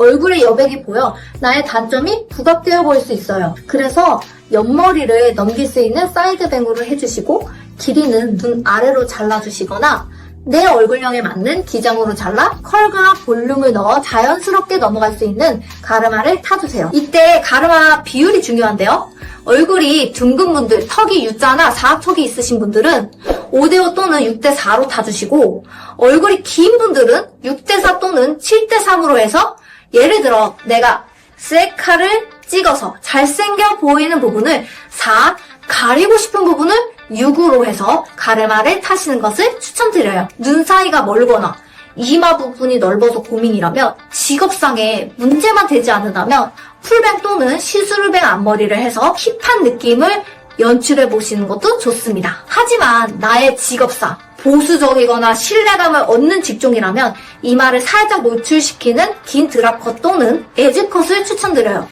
얼굴의 여백이 보여 나의 단점이 부각되어 보일 수 있어요. 그래서 옆머리를 넘길 수 있는 사이드뱅으로 해주시고 길이는 눈 아래로 잘라주시거나 내 얼굴형에 맞는 기장으로 잘라 컬과 볼륨을 넣어 자연스럽게 넘어갈 수 있는 가르마를 타주세요. 이때 가르마 비율이 중요한데요. 얼굴이 둥근 분들, 턱이 U자나 사각턱이 있으신 분들은 5대5 또는 6대4로 타주시고 얼굴이 긴 분들은 6대4 또는 7대3으로 해서 예를 들어 내가 셀카를 찍어서 잘생겨 보이는 부분을 4, 가리고 싶은 부분을 6으로 해서 가르마를 타시는 것을 추천드려요. 눈 사이가 멀거나 이마 부분이 넓어서 고민이라면 직업상에 문제만 되지 않는다면 풀뱅 또는 시스루뱅 앞머리를 해서 힙한 느낌을 연출해 보시는 것도 좋습니다. 하지만 나의 직업상 보수적이거나 신뢰감을 얻는 직종이라면 이마를 살짝 노출시키는 긴 드랍컷 또는 에즈컷을 추천드려요.